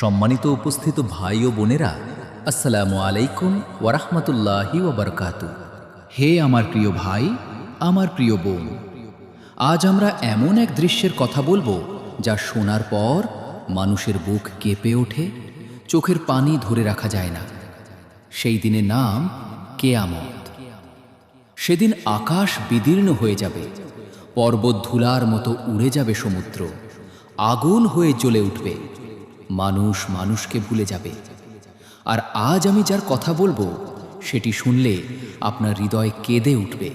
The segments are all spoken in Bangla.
সম্মানিত উপস্থিত ভাই ও বোনেরা, আসসালামু আলাইকুম ওরহমতুল্লাহি ওবরকাত হে আমার প্রিয় ভাই, আমার প্রিয় বোন, আজ আমরা এমন এক দৃশ্যের কথা বলব যা শোনার পর মানুষের বুক কেঁপে ওঠে, চোখের পানি ধরে রাখা যায় না। সেই দিনের নাম কেয়ামত। সেদিন আকাশ বিদীর্ণ হয়ে যাবে, পর্বত ধুলার মতো উড়ে যাবে সমুদ্র, আগুন হয়ে জ্বলে উঠবে। মানুষ মানুষকে ভুলে যাবে। আর আজ আমি যার কথা বলব, সেটি শুনলে আপনার হৃদয় কেঁদে উঠবে।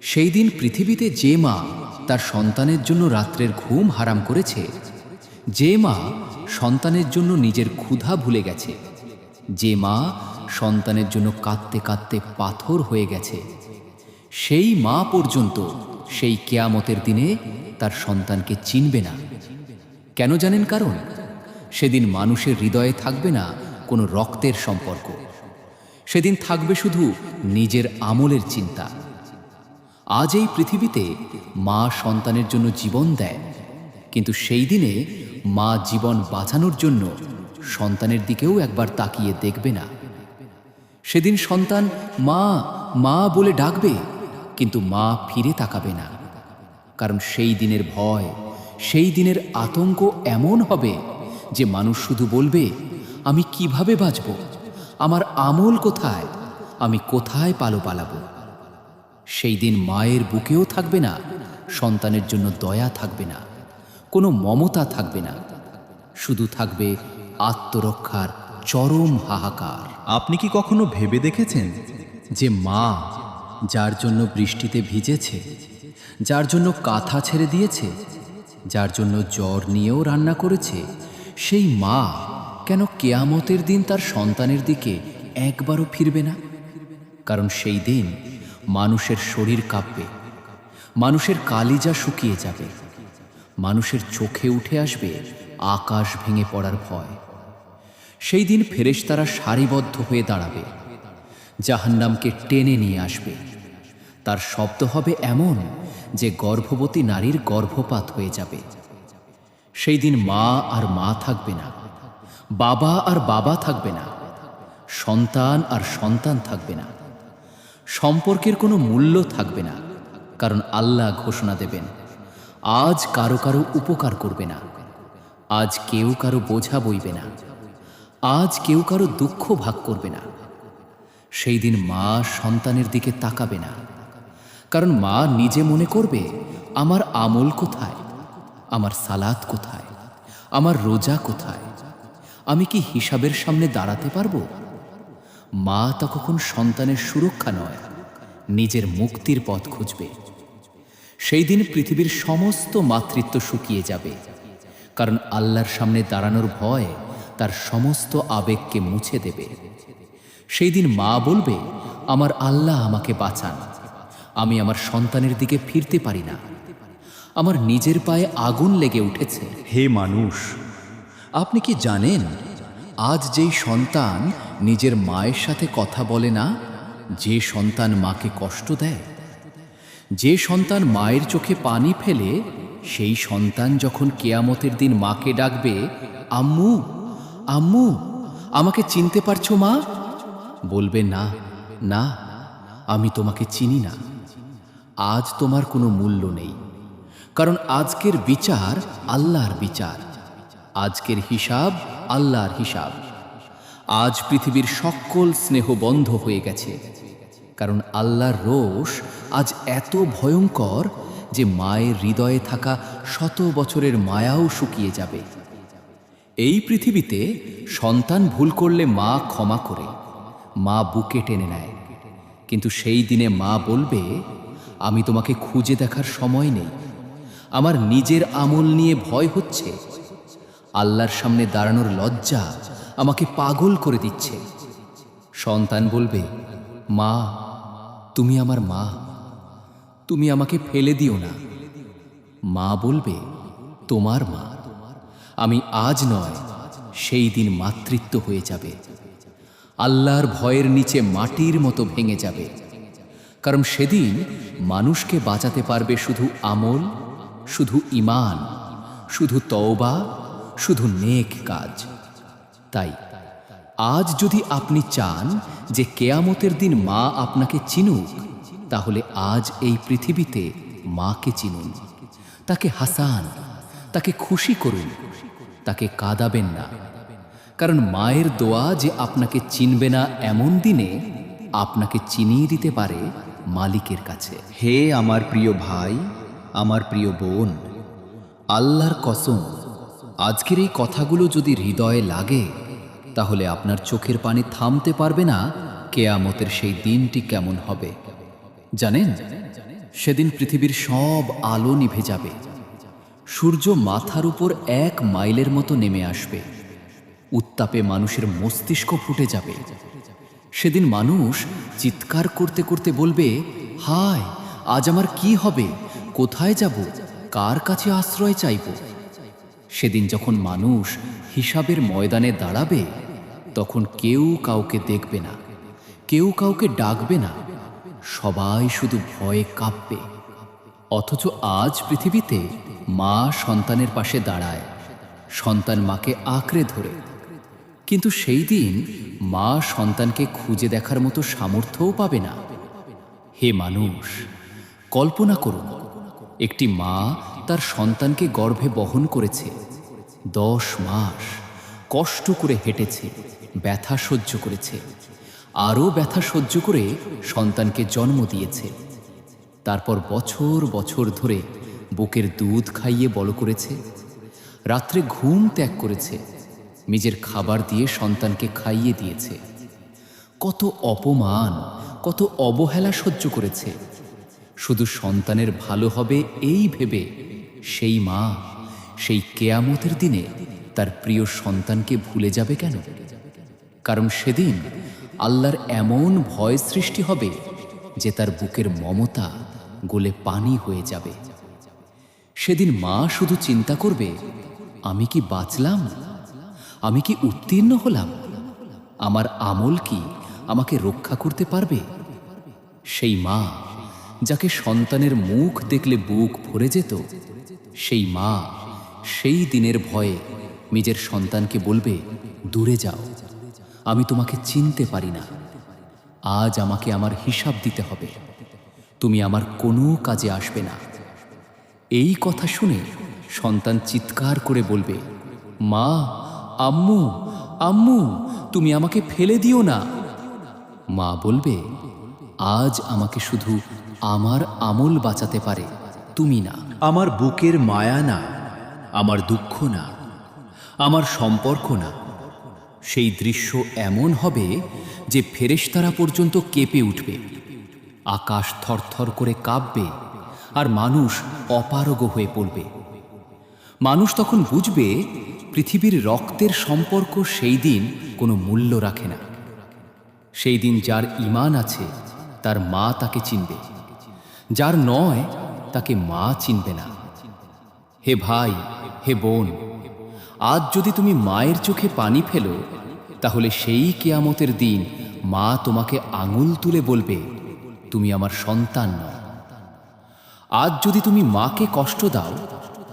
সেই দিন পৃথিবীতে যে মা তার সন্তানের জন্য রাত্রের ঘুম হারাম করেছে, যে মা সন্তানের জন্য নিজের ক্ষুধা ভুলে গেছে, যে মা সন্তানের জন্য কাঁদতে কাঁদতে পাথর হয়ে গেছে, সেই মা পর্যন্ত সেই কেয়ামতের দিনে তার সন্তানকে চিনবে না। কেন জানেন কারণ? সেদিন মানুষের হৃদয়ে থাকবে না কোনো রক্তের সম্পর্ক। সেদিন থাকবে শুধু নিজের আমলের চিন্তা। আজ এই পৃথিবীতে মা সন্তানের জন্য জীবন দেয়, কিন্তু সেই দিনে মা জীবন বাঁচানোর জন্য সন্তানের দিকেও একবার তাকিয়ে দেখবে না। সেদিন সন্তান, মা মা বলে ডাকবে, কিন্তু মা ফিরে তাকাবে না। কারণ সেই দিনের ভয়, সেই দিনের আতঙ্ক এমন হবে যে মানুষ শুধু বলবে, আমি কীভাবে বাঁচব? আমার আমল কোথায়? আমি কোথায় পালো পালাবো? সেই দিন মায়ের বুকেও থাকবে না, সন্তানের জন্য দয়া থাকবে না, কোনো মমতা থাকবে না, শুধু থাকবে আত্মরক্ষার চরম হাহাকার। আপনি কি কখনো ভেবে দেখেছেন যে মা যার জন্য বৃষ্টিতে ভিজেছে, যার জন্য কাঁথা ছেড়ে দিয়েছে, যার জন্য জ্বর নিয়েও রান্না করেছে সেই মা কেন কেয়ামতের দিন তার সন্তানের দিকে একবারও ফিরবে না? কারণ সেই দিন মানুষের শরীর কাঁপবে, মানুষের কালিজা শুকিয়ে যাবে, মানুষের চোখে উঠে আসবে আকাশ ভেঙে পড়ার ভয়। সেই দিন ফেরেশতারা সারিবদ্ধ হয়ে দাঁড়াবে, জাহান্নামকে টেনে নিয়ে আসবে। তার শব্দ হবে এমন যে গর্ভবতী নারীর গর্ভপাত হয়ে যাবে। সেই দিন মা আর মা থাকবে না। বাবা আর বাবা থাকবে না। সন্তান আর সন্তান থাকবে না। সম্পর্কের কোনো মূল্য থাকবে না, কারণ আল্লাহ ঘোষণা দেবেন, আজ কারও কারও উপকার করবে না, আজ কেউ কারও বোঝা বইবে না, আজ কেউ কারও দুঃখ ভাগ করবে না। সেই দিন মা সন্তানের দিকে তাকাবে না, কারণ মা নিজে মনে করবে, আমার আমল কোথায়? আমার সালাত কোথায়? আমার রোজা কোথায়? আমি কি হিসাবের সামনে দাঁড়াতে পারব? মা তখন সন্তানের সুরক্ষা নয়, নিজের মুক্তির পথ খুঁজবে। সেই দিন পৃথিবীর সমস্ত মাতৃত্ব শুকিয়ে যাবে, কারণ আল্লাহর সামনে দাঁড়ানোর ভয় তার সমস্ত আবেগকে মুছে দেবে। সেই দিন মা বলবে, আমার আল্লাহ আমাকে বাঁচান, আমি আমার সন্তানের দিকে ফিরতে পারি না। আমার নিজের পায়ে আগুন লেগে উঠেছে। হে মানুষ, আপনি কি জানেন, আজ যেই সন্তান নিজের মায়ের সাথে কথা বলে না, যে সন্তান মাকে কষ্ট দেয়? যে সন্তান মায়ের চোখে পানি ফেলে, সেই সন্তান যখন কেয়ামতের দিন মাকে ডাকবে, আম্মু আম্মু, আমাকে চিনতে পারছ মা? বলবে, না না, আমি তোমাকে চিনি না। আজ তোমার কোনো মূল্য নেই। কারণ আজকের বিচার আল্লাহর বিচার। আজকের হিসাব আল্লাহর হিসাব। আজ পৃথিবীর সকল স্নেহ বন্ধ হয়ে গেছে। কারণ আল্লাহর রোষ আজ এত ভয়ঙ্কর যে মায়ের হৃদয়ে থাকা শত বছরের মায়াও শুকিয়ে যাবে। এই পৃথিবীতে সন্তান ভুল করলে মা ক্ষমা করে, মা বুকে টেনে নেয়। কিন্তু সেই দিনে মা বলবে, আমি তোমাকে খুঁজে দেখার সময় নেই। আমার নিজের আমল নিয়ে ভয় হচ্ছে। আল্লাহর সামনে দাঁড়ানোর লজ্জা আমাকে পাগল করে দিচ্ছে। সন্তান বলবে, মা, তুমি আমার মা। তুমি আমাকে ফেলে দিও না। মা বলবে, তোমার মা। আমি আজ নয়, সেই দিন মাতৃত্ব হয়ে যাবে। আল্লাহর ভয়ের নিচে মাটির মতো ভেঙে যাবে। কারণ সেদিন মানুষকে বাঁচাতে পারবে শুধু আমল শুধু ইমান শুধু তওবা, শুধু নেক কাজ। তাই, আজ যদি আপনি চান যে কেয়ামতের দিন মা আপনাকে চিনুক, তাহলে আজ এই পৃথিবীতে মাকে চিনুন। তাকে হাসান, তাকে খুশি করুন, তাকে কাঁদাবেন না। কারণ মায়ের দোয়া যে আপনাকে চিনবে না এমন দিনে আপনাকে চিনিয়ে দিতে পারে মালিকের কাছে। হে আমার প্রিয় ভাই আমার প্রিয় বোন, আল্লাহর কসম, আজকের এই কথাগুলো যদি হৃদয়ে লাগে, তাহলে আপনার চোখের পানি থামতে পারবে না কেয়ামতের সেই দিনটি কেমন হবে। জানেন, সেদিন পৃথিবীর সব আলো নিভে যাবে। সূর্য মাথার উপর এক মাইলের মতো নেমে আসবে। উত্তাপে মানুষের মস্তিষ্ক ফুটে যাবে। সেদিন মানুষ চিৎকার করতে করতে বলবে, হায়, আজ আমার কি হবে? কোথায় যাব? কার কাছে আশ্রয় চাইব? সেদিন যখন মানুষ হিসাবের ময়দানে দাঁড়াবে, তখন কেউ কাউকে দেখবে না, কেউ কাউকে ডাকবে না। সবাই শুধু ভয়ে কাঁপবে। অথচ আজ পৃথিবীতে মা সন্তানের পাশে দাঁড়ায়, সন্তান মাকে আঁকড়ে ধরে। কিন্তু সেই দিন মা সন্তানকে খুঁজে দেখার মতো সামর্থ্যও পাবে না। হে মানুষ, কল্পনা করুন একটি মা তার সন্তানকে গর্ভে বহন করেছে। দশ মাস কষ্ট করে হেঁটেছে, ব্যথা সহ্য করেছে। আরও ব্যথা সহ্য করে সন্তানকে জন্ম দিয়েছে। তারপর বছর বছর ধরে বুকের দুধ খাইয়ে বড় করেছে। রাত্রে ঘুম ত্যাগ করেছে। নিজের খাবার দিয়ে সন্তানকে খাইয়ে দিয়েছে। কত অপমান, কত অবহেলা সহ্য করেছে। শুধু সন্তানের ভালো হবে এই ভেবে সেই মা সেই কেয়ামতের দিনে তার প্রিয় সন্তানকে ভুলে যাবে কেন? কারণ সেদিন আল্লাহর এমন ভয় সৃষ্টি হবে যে তার বুকের মমতা গোলে পানি হয়ে যাবে। সেদিন মা শুধু চিন্তা করবে, আমি কি বাঁচলাম? আমি কি উত্তীর্ণ হলাম? আমার আমল কি আমাকে রক্ষা করতে পারবে? সেই মা যাকে সন্তানের মুখ দেখলে বুক ভরে যেত, সেই মা সেই দিনের ভয়ে নিজের সন্তানকে বলবে, দূরে যাও, আমি তোমাকে চিনতে পারি না। আজ আমাকে আমার হিসাব দিতে হবে। তুমি আমার কোনো কাজে আসবে না। এই কথা শুনে সন্তান চিৎকার করে বলবে, মা, আম্মু আম্মু, তুমি আমাকে ফেলে দিও না। মা বলবে, আজ আমাকে শুধু আমার আমল বাঁচাতে পারে, তুমি না। আমার বুকের মায়া না, আমার দুঃখ না, আমার সম্পর্ক না। সেই দৃশ্য এমন হবে যে ফেরেশতারা পর্যন্ত কেঁপে উঠবে, আকাশ থরথর করে কাঁপবে আর মানুষ অপারগ হয়ে পড়বে। মানুষ তখন বুঝবে পৃথিবীর রক্তের সম্পর্ক সেই দিন কোনো মূল্য রাখে না। সেই দিন যার ইমান আছে, তার মা তাকে চিনবে। যার নয়, তাকে মা চিনবে না। হে ভাই, হে বোন, আজ যদি তুমি মায়ের চোখে পানি ফেলো, তাহলে সেই কেয়ামতের দিন মা তোমাকে আঙুল তুলে বলবে, তুমি আমার সন্তান নও। আজ যদি তুমি মাকে কষ্ট দাও,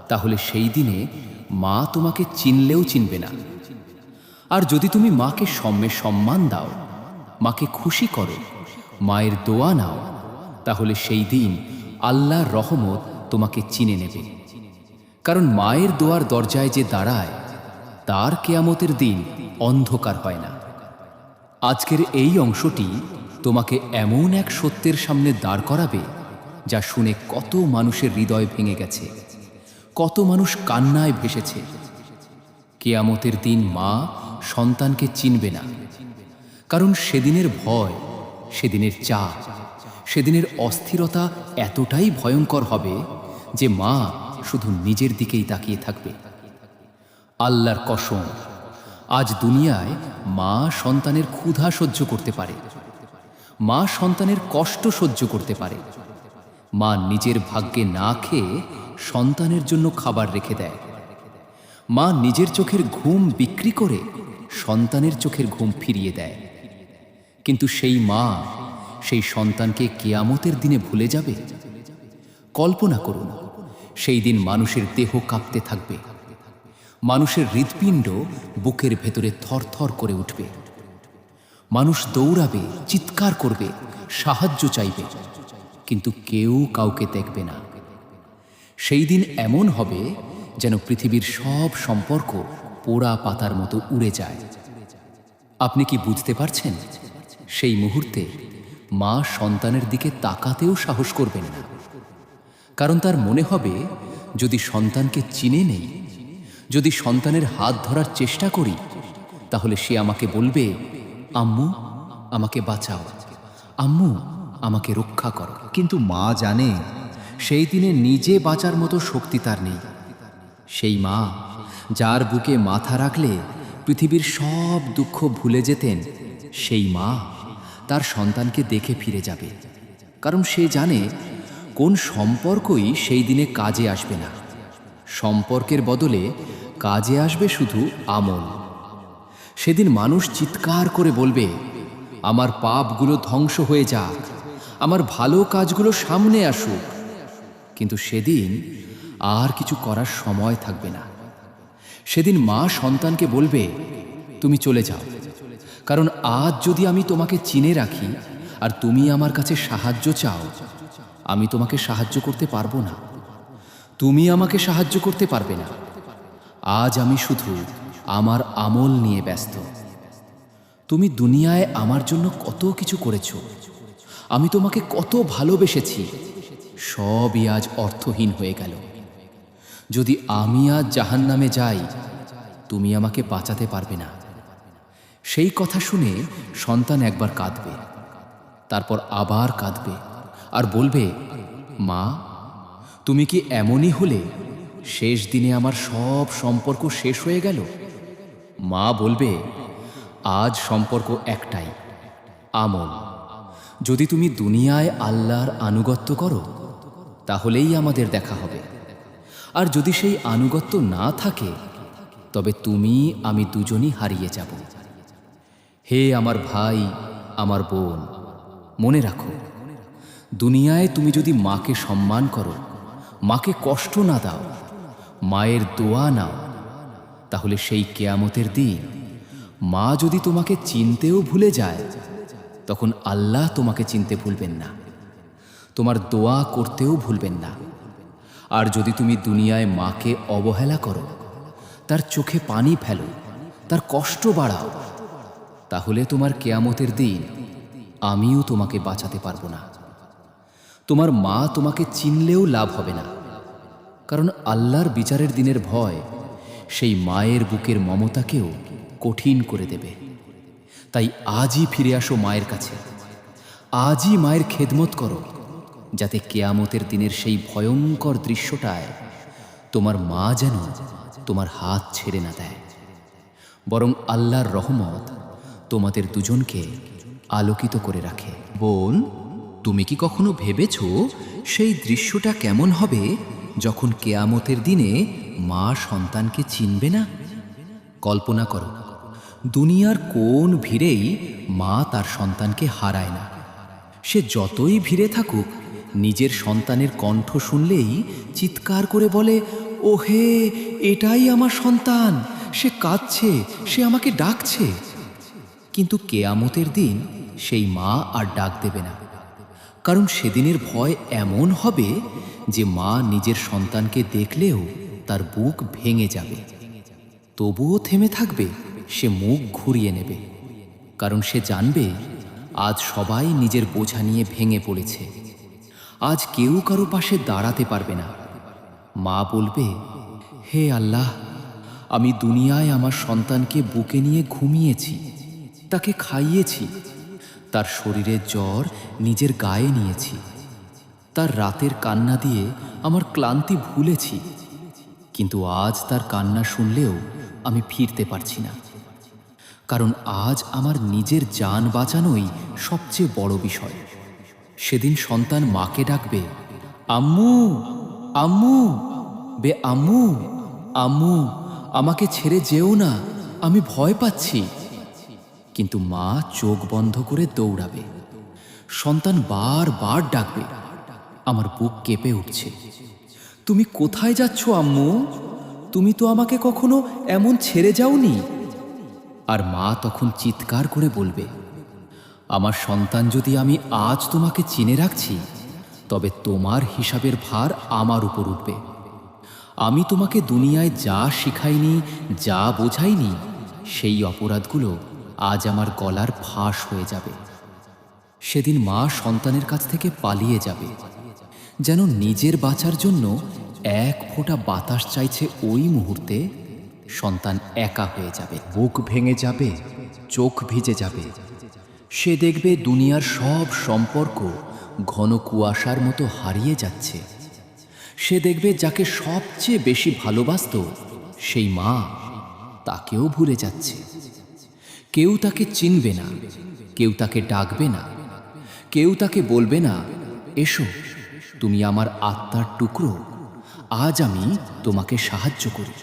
তাহলে সেই দিনে মা তোমাকে চিনলেও চিনবে না। আর যদি তুমি মাকে সম্মে সম্মান দাও, মাকে খুশি করো, মায়ের দোয়া নাও তাহলে সেই দিন আল্লাহর রহমত তোমাকে চিনে নেবে। কারণ মায়ের দোয়ার দরজায় যে দাঁড়ায়, তার কেয়ামতের দিন অন্ধকার হয় না। আজকের এই অংশটি তোমাকে এমন এক সত্যের সামনে দাঁড় করাবে, যা শুনে কত মানুষের হৃদয় ভেঙে গেছে, কত মানুষ কান্নায় ভেসেছে। কেয়ামতের দিন মা সন্তানকে চিনবে না, কারণ সেদিনের ভয়, সেদিনের চাপ সেদিনের অস্থিরতা এতটাই ভয়ঙ্কর হবে যে মা শুধু নিজের দিকেই তাকিয়ে থাকবে। আল্লাহর কসম, আজ দুনিয়ায় মা সন্তানের ক্ষুধা সহ্য করতে পারে। মা সন্তানের কষ্ট সহ্য করতে পারে। মা নিজের ভাগ্যে না খেয়ে সন্তানের জন্য খাবার রেখে দেয়। মা নিজের চোখের ঘুম বিক্রি করে সন্তানের চোখের ঘুম ফিরিয়ে দেয়। কিন্তু সেই মা সেই সন্তানকে কেয়ামতের দিনে ভুলে যাবে? কল্পনা করুন, সেই দিন মানুষের দেহ কাঁপতে থাকবে। মানুষের হৃৎপিণ্ড বুকের ভেতরে থরথর করে উঠবে। মানুষ দৌড়াবে, চিৎকার করবে, সাহায্য চাইবে, কিন্তু কেউ কাউকে দেখবে না। সেই দিন এমন হবে যেন পৃথিবীর সব সম্পর্ক পোড়া পাতার মতো উড়ে যায়। আপনি কি বুঝতে পারছেন? সেই মুহূর্তে মা সন্তানের দিকে তাকাতেও সাহস করবেন না। কারণ তার মনে হবে, যদি সন্তানকে চিনে নেই, যদি সন্তানের হাত ধরার চেষ্টা করি, তাহলে সে আমাকে বলবে, আম্মু, আমাকে বাঁচাও। আম্মু, আমাকে রক্ষা করো। কিন্তু মা জানে, সেই দিনে নিজে বাঁচার মতো শক্তি তার নেই। সেই মা, যার বুকে মাথা রাখলে পৃথিবীর সব দুঃখ ভুলে যেতেন, সেই মা তার সন্তানকে দেখে ফিরে যাবে। কারণ সে জানে কোন সম্পর্কই সেই দিনে কাজে আসবে না। সম্পর্কের বদলে কাজে আসবে শুধু আমল। সেদিন মানুষ চিৎকার করে বলবে, আমার পাপগুলো ধ্বংস হয়ে যাক, আমার ভালো কাজগুলো সামনে আসুক। কিন্তু সেদিন আর কিছু করার সময় থাকবে না। সেদিন মা সন্তানকে বলবে, তুমি চলে যাও। কারণ আজ যদি আমি তোমাকে চিনে রাখি আর তুমি আমার কাছে সাহায্য চাও, আমি তোমাকে সাহায্য করতে পারব না। তুমি আমাকে সাহায্য করতে পারবে না। আজ আমি শুধু আমার আমল নিয়ে ব্যস্ত। তুমি দুনিয়ায় আমার জন্য কত কিছু করেছ, আমি তোমাকে কত ভালোবেসেছি, সবই আজ অর্থহীন হয়ে গেল। যদি আমি আজ জাহান নামে যাই, তুমি আমাকে বাঁচাতে পারবে না। সেই কথা শুনে সন্তান একবার কাঁদবে, তারপর আবার কাঁদবে আর বলবে, মা, তুমি কি এমনই হলে শেষ দিনে আমার সব সম্পর্ক শেষ হয়ে গেল? মা বলবে, আজ সম্পর্ক একটাই, আমল। যদি তুমি দুনিয়ায় আল্লাহর আনুগত্য করো, তাহলেই আমাদের দেখা হবে। আর যদি সেই আনুগত্য না থাকে, তবে তুমি, আমি দুজনই হারিয়ে যাব। হে আমার ভাই, আমার বোন, মনে রাখো, দুনিয়ায় তুমি যদি মাকে সম্মান করো, মাকে কষ্ট না দাও, মায়ের দোয়া নাও, তাহলে সেই কেয়ামতের দিন মা যদি তোমাকে চিনতেও ভুলে যায়, তখন আল্লাহ তোমাকে চিনতে ভুলবেন না, তোমার দোয়া করতেও ভুলবেন না। আর যদি তুমি দুনিয়ায় মাকে অবহেলা করো, তার চোখে পানি ফেলো, তার কষ্ট বাড়াও তাহলে তোমার কেয়ামতের দিন আমিও তোমাকে বাঁচাতে পারব না। তোমার মা তোমাকে চিনলেও লাভ হবে না। কারণ আল্লাহর বিচারের দিনের ভয় সেই মায়ের বুকের মমতাকেও কঠিন করে দেবে। তাই আজই ফিরে আসো মায়ের কাছে। আজই মায়ের খেদমত করো, যাতে কেয়ামতের দিনের সেই ভয়ঙ্কর দৃশ্যটায় তোমার মা যেন তোমার হাত ছেড়ে না দেয়। বরং আল্লাহর রহমত তোমাদের দুজনকে আলোকিত করে রাখে। বোন, তুমি কি কখনো ভেবেছ সেই দৃশ্যটা কেমন হবে যখন কেয়ামতের দিনে মা সন্তানকে চিনবে না? কল্পনা করো, দুনিয়ার কোন ভিড়েই মা তার সন্তানকে হারায় না। সে যতই ভিড়ে থাকুক, নিজের সন্তানের কণ্ঠ শুনলেই চিৎকার করে বলে ও হে এটাই আমার সন্তান! সে কাঁদছে, সে আমাকে ডাকছে। কিন্তু কেয়ামতের দিন সেই মা আর ডাক দেবে না। কারণ সেদিনের ভয় এমন হবে যে মা নিজের সন্তানকে দেখলেও তার বুক ভেঙে যাবে। তবুও থেমে থাকবে, সে মুখ ঘুরিয়ে নেবে। কারণ সে জানবে, আজ সবাই নিজের বোঝা নিয়ে ভেঙে পড়েছে। আজ কেউ কারও পাশে দাঁড়াতে পারবে না। মা বলবে, হে আল্লাহ, আমি দুনিয়ায় আমার সন্তানকে বুকে নিয়ে ঘুমিয়েছি। তাকে খাইয়েছি। তার শরীরের জ্বর নিজের গায়ে নিয়েছি। তার রাতের কান্না দিয়ে আমার ক্লান্তি ভুলেছি। কিন্তু আজ তার কান্না শুনলেও আমি ফিরতে পারছি না। কারণ আজ আমার নিজের যান বাঁচানোই সবচেয়ে বড় বিষয়। সেদিন সন্তান মাকে ডাকবে, আম্মু আম্মু, বে আম্মু আম্মু, আমাকে ছেড়ে যেও না, আমি ভয় পাচ্ছি। কিন্তু মা চোখ বন্ধ করে দৌড়াবে। সন্তান বারবার ডাকবে, আমার বুক কেঁপে উঠছে। তুমি কোথায় যাচ্ছ, আম্মু? তুমি তো আমাকে কখনো এমন ছেড়ে যাওনি? আর মা তখন চিৎকার করে বলবে, আমার সন্তান যদি আমি আজ তোমাকে চিনে রাখছি, তবে তোমার হিসাবের ভার আমার উপর উঠবে। আমি তোমাকে দুনিয়ায় যা শিখাইনি, যা বোঝাইনি, সেই অপরাধগুলো আজ আমার গলার ফাঁস হয়ে যাবে। সেদিন মা সন্তানের কাছ থেকে পালিয়ে যাবে। যেন নিজের বাঁচার জন্য এক ফোঁটা বাতাস চাইছে ওই মুহূর্তে সন্তান একা হয়ে যাবে। বুক ভেঙে যাবে, চোখ ভিজে যাবে। সে দেখবে দুনিয়ার সব সম্পর্ক ঘন কুয়াশার মতো হারিয়ে যাচ্ছে। সে দেখবে যাকে সবচেয়ে বেশি ভালোবাসত সেই মা তাকেও ভুলে যাচ্ছে। কেউ তাকে চিনবে না, কেউ তাকে ডাকবে না, কেউ তাকে বলবে না, এসো, তুমি আমার আত্মার টুকরো, আজ আমি তোমাকে সাহায্য করি।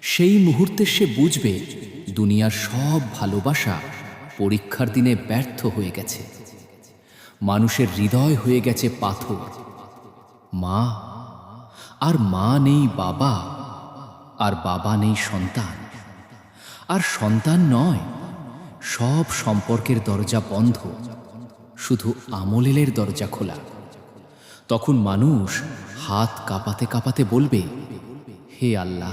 সেই মুহূর্তে সে বুঝবে দুনিয়ার সব ভালোবাসা পরীক্ষার দিনে ব্যর্থ হয়ে গেছে। মানুষের হৃদয় হয়ে গেছে পাথর। মা, আর মা নেই বাবা, আর বাবা নেই সন্তান। আর সন্তান নয়। সব সম্পর্কের দরজা বন্ধ। শুধু আমলেলের দরজা খোলা। তখন মানুষ হাত কাঁপাতে কাঁপাতে বলবে, হে আল্লাহ,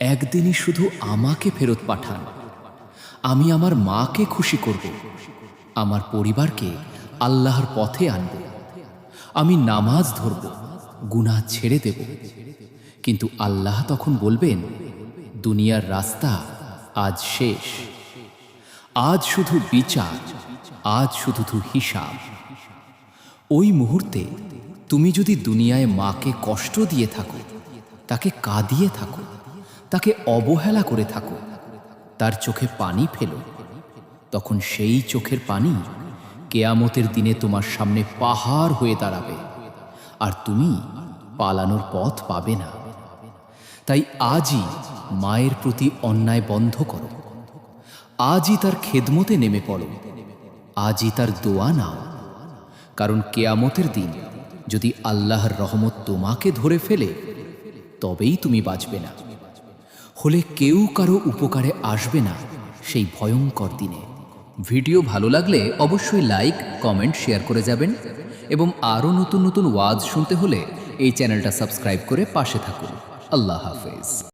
একদিনই শুধু আমাকে ফেরত পাঠান। আমি আমার মাকে খুশি করব। আমার পরিবারকে আল্লাহর পথে আনব। আমি নামাজ ধরব, গুনাহ ছেড়ে দেব। কিন্তু আল্লাহ তখন বলবেন, দুনিয়ার রাস্তা আজ শেষ। আজ শুধু বিচার, আজ শুধু হিসাব। ওই মুহূর্তে তুমি যদি দুনিয়ায় মাকে কষ্ট দিয়ে থাকো, তাকে কাঁদিয়ে থাকো, তাকে অবহেলা করে থাকো, তার চোখে পানি ফেলো, তখন সেই চোখের পানি কেয়ামতের দিনে তোমার সামনে পাহাড় হয়ে দাঁড়াবে, আর তুমি পালানোর পথ পাবে না। তাই আজই মায়ের প্রতি অন্যায় বন্ধ করো। আজই তার খেদমতে নেমে পড়ো। আজই তার দোয়া নাও। কারণ কেয়ামতের দিন যদি আল্লাহর রহমত তোমাকে ধরে ফেলে, তবেই তুমি বাঁচবে না। হলে কেউ কারও উপকারে আসবে না সেই ভয়ঙ্কর দিনে। ভিডিও ভালো লাগলে অবশ্যই লাইক, কমেন্ট, শেয়ার করে যাবেন এবং আরও নতুন নতুন ওয়াজ শুনতে হলে এই চ্যানেলটা সাবস্ক্রাইব করে পাশে থাকুন। আল্লাহ হাফেজ।